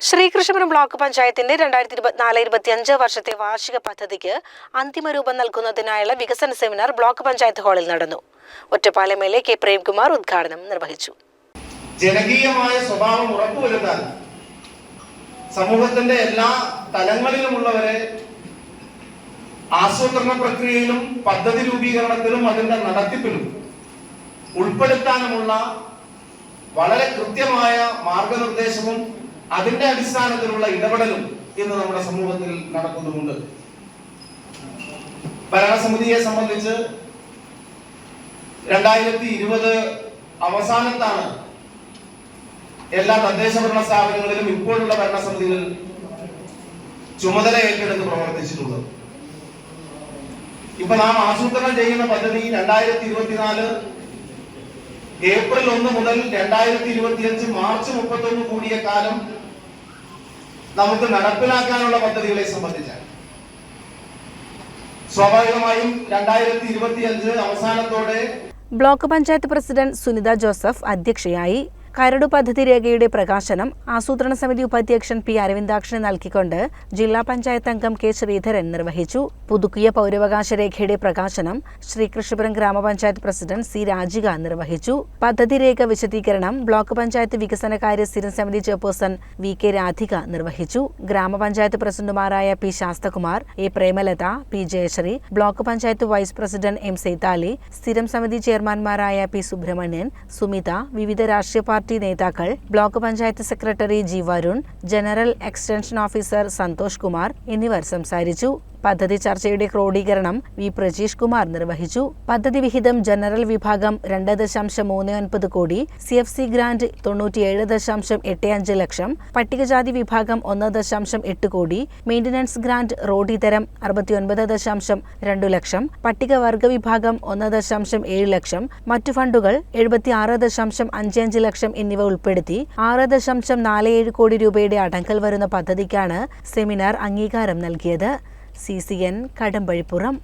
Sreekrishnapuram block പഞ്ചായത്തിന്റെ രണ്ടായിരത്തി ഇരുപത്തിനാല് ഇരുപത്തിയഞ്ച് വർഷത്തെ വാർഷിക പദ്ധതിക്ക് അന്തിമ രൂപം നൽകുന്നതിനായുള്ള വികസന സെമിനാർ ബ്ലോക്ക് പഞ്ചായത്ത് ഹാളിൽ നടന്നു. ഒറ്റപ്പാലം എൽ കെ പ്രേംകുമാർ ഉദ്ഘാടനം നിർവഹിച്ചു. ജനകീയമായ സ്വഭാവം ഉറപ്പുവരുത്താൻ സമൂഹത്തിന്റെ എല്ലാ തലങ്ങളിലുമുള്ളവരെ ആസൂത്രണ പ്രക്രിയയിലും പദ്ധതി രൂപീകരണത്തിലും അതിന്റെ നടത്തിപ്പിലും ഉൾപ്പെടുത്താനുമുള്ള വളരെ കൃത്യമായ മാർഗനിർദ്ദേശവും അതിന്റെ അടിസ്ഥാനത്തിലുള്ള ഇടപെടലും ഇന്ന് നമ്മുടെ സമൂഹത്തിൽ നടക്കുന്നുമുണ്ട്. ഭരണസമിതിയെ സംബന്ധിച്ച് രണ്ടായിരത്തി ഇരുപത് അവസാനത്താണ് എല്ലാ തദ്ദേശ ഭരണ സ്ഥാപനങ്ങളിലും ഇപ്പോഴുള്ള ഭരണസമിതികൾ ചുമതല ഏറ്റെടുത്ത് പ്രവർത്തിച്ചിട്ടുള്ളത്. ഇപ്പൊ നാം ആസൂത്രണം ചെയ്യുന്ന പദ്ധതി രണ്ടായിരത്തി ഇരുപത്തിനാല് ഏപ്രിൽ ഒന്ന് മുതൽ രണ്ടായിരത്തി ഇരുപത്തിയഞ്ച് മാർച്ച് മുപ്പത്തി ഒന്ന് കൂടിയ കാലം നമുക്ക് നടപ്പിലാക്കാനുള്ള പദ്ധതികളെ സംബന്ധിച്ചാണ്. സ്വാഭാവികമായും രണ്ടായിരത്തി ഇരുപത്തിയഞ്ച് അവസാനത്തോടെ ബ്ലോക്ക് പഞ്ചായത്ത് പ്രസിഡന്റ് സുനിത ജോസഫ് അധ്യക്ഷയായി കരടു പദ്ധതി രേഖയുടെ പ്രകാശനം ആസൂത്രണ സമിതി ഉപാധ്യക്ഷൻ പി അരവിന്ദാക്ഷന് നൽകിക്കൊണ്ട് ജില്ലാ പഞ്ചായത്ത് അംഗം കെ ശ്രീധരൻ നിർവഹിച്ചു. പുതുക്കിയ പൗരാവകാശ രേഖയുടെ പ്രകാശനം ശ്രീകൃഷ്ണപുരം ഗ്രാമപഞ്ചായത്ത് പ്രസിഡന്റ് സി രാജിക നിർവഹിച്ചു. പദ്ധതി രേഖ വിശദീകരണം ബ്ലോക്ക് പഞ്ചായത്ത് വികസനകാര്യ സ്ഥിരം സമിതി ചെയർപേഴ്സൺ വി കെ രാധിക നിർവഹിച്ചു. ഗ്രാമപഞ്ചായത്ത് പ്രസിഡന്റുമാരായ P Sasthakumar A Premalatha P Jayasree block panchayat vice president M Saithali സ്ഥിരം സമിതി ചെയർമാൻമാരായ പി സുബ്രഹ്മണ്യൻ സുമിത വിവിധ രാഷ്ട്രീയ പാർട്ടി നേതാക്കൾ block panchayat secretary G Varun general extension officer Santhosh Kumar എന്നിവർ സംസാരിച്ചു. പദ്ധതി ചർച്ചയുടെ ക്രോഡീകരണം വി പ്രജീഷ് കുമാർ നിർവഹിച്ചു. പദ്ധതി വിഹിതം ജനറൽ വിഭാഗം രണ്ട് ദശാംശം മൂന്ന് ഒൻപത് കോടി സി എഫ് സി ഗ്രാന്റ് തൊണ്ണൂറ്റിയേഴ് ദശാംശം എട്ട് അഞ്ച് ലക്ഷം പട്ടികജാതി വിഭാഗം ഒന്ന് ദശാംശം എട്ട് കോടി മെയിന്റനൻസ് ഗ്രാന്റ് റോഡ് ഇതരം അറുപത്തിയൊൻപത് ദശാംശം രണ്ടു ലക്ഷം പട്ടികവർഗ വിഭാഗം ഒന്ന് ദശാംശം ഏഴ് ലക്ഷം മറ്റു ഫണ്ടുകൾ എഴുപത്തി ആറ് ദശാംശം അഞ്ച് അഞ്ച് ലക്ഷം എന്നിവ ഉൾപ്പെടുത്തി ആറ് ദശാംശം നാല് ഏഴ് കോടി രൂപയുടെ അടങ്കൽ വരുന്ന പദ്ധതിക്കാണ് സെമിനാർ അംഗീകാരം നൽകിയത്. C C N Kadampazhipuram